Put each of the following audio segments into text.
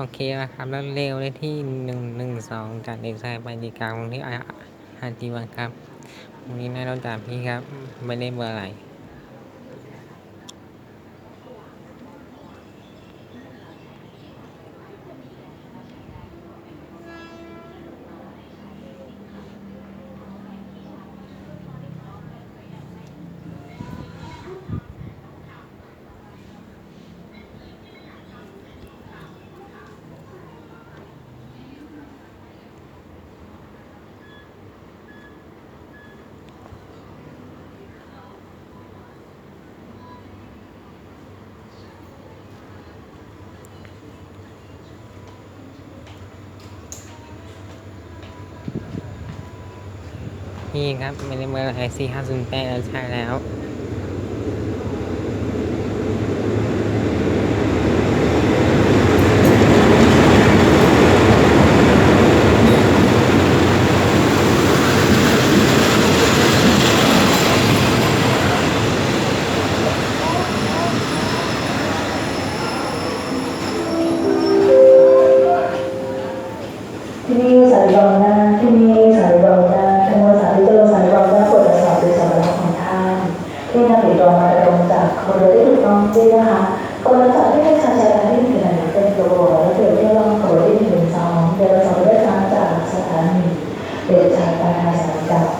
โอเคนะครับแล้วเร็วเลยที่หนึ่งหนึ่งสองจากเด็กชายปานิกาของที่อาอาจีวันครับวันนี้นายเราจากพี่ครับ ไม่ได้เบอร์อะไร พี่ครับไม่ได้เบอร์ไรสี่ห้าศูนย์แปดใช่แล้วที่นี่สายรอง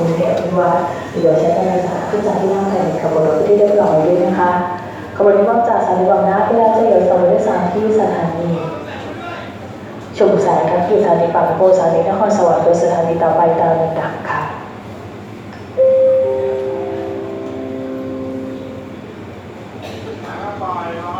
คุณเดชที่ว่าเหลืใช้การศึกษาขึ้นจากที่นั่งภายในขบวนรถที่เรียบร้อยด้วยนะคะขบวนนี้ต้องจากสารีบางนาเพื่อจะเลี้ยวซ้ายด้วยสารที่สถานีชุมสายก็คือสถานีปากโพสถานีนครสวรรค์โดยสถานีต่อไปตามลำดับค่ะไป